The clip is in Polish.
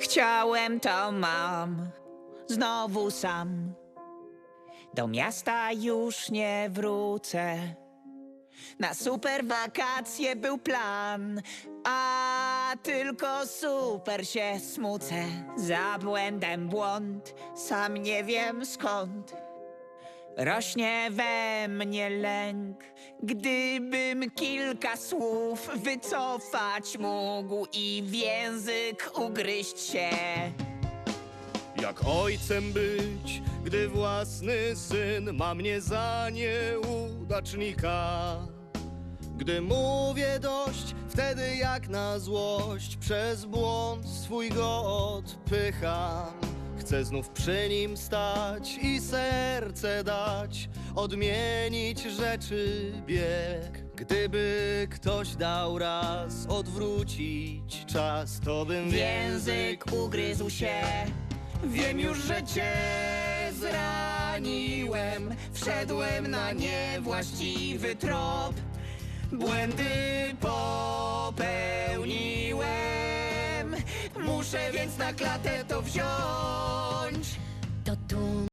Chciałem to mam, znowu sam. Do miasta już nie wrócę. Na super wakacje był plan, a tylko super się smucę. Za błędem błąd, sam nie wiem skąd. Rośnie we mnie lęk, gdybym kilka słów wycofać mógł i w język ugryźć się. Jak ojcem być, gdy własny syn ma mnie za nieudacznika? Gdy mówię dość, wtedy jak na złość przez błąd swój go odpycham. Chcę znów przy nim stać i serce dać, odmienić rzeczy bieg. Gdyby ktoś dał raz odwrócić czas, to bym język ugryzł się. Wiem już, że cię zraniłem. Wszedłem na niewłaściwy trop. Błędy popełniłem. muszę, więc na klatę to wziąć.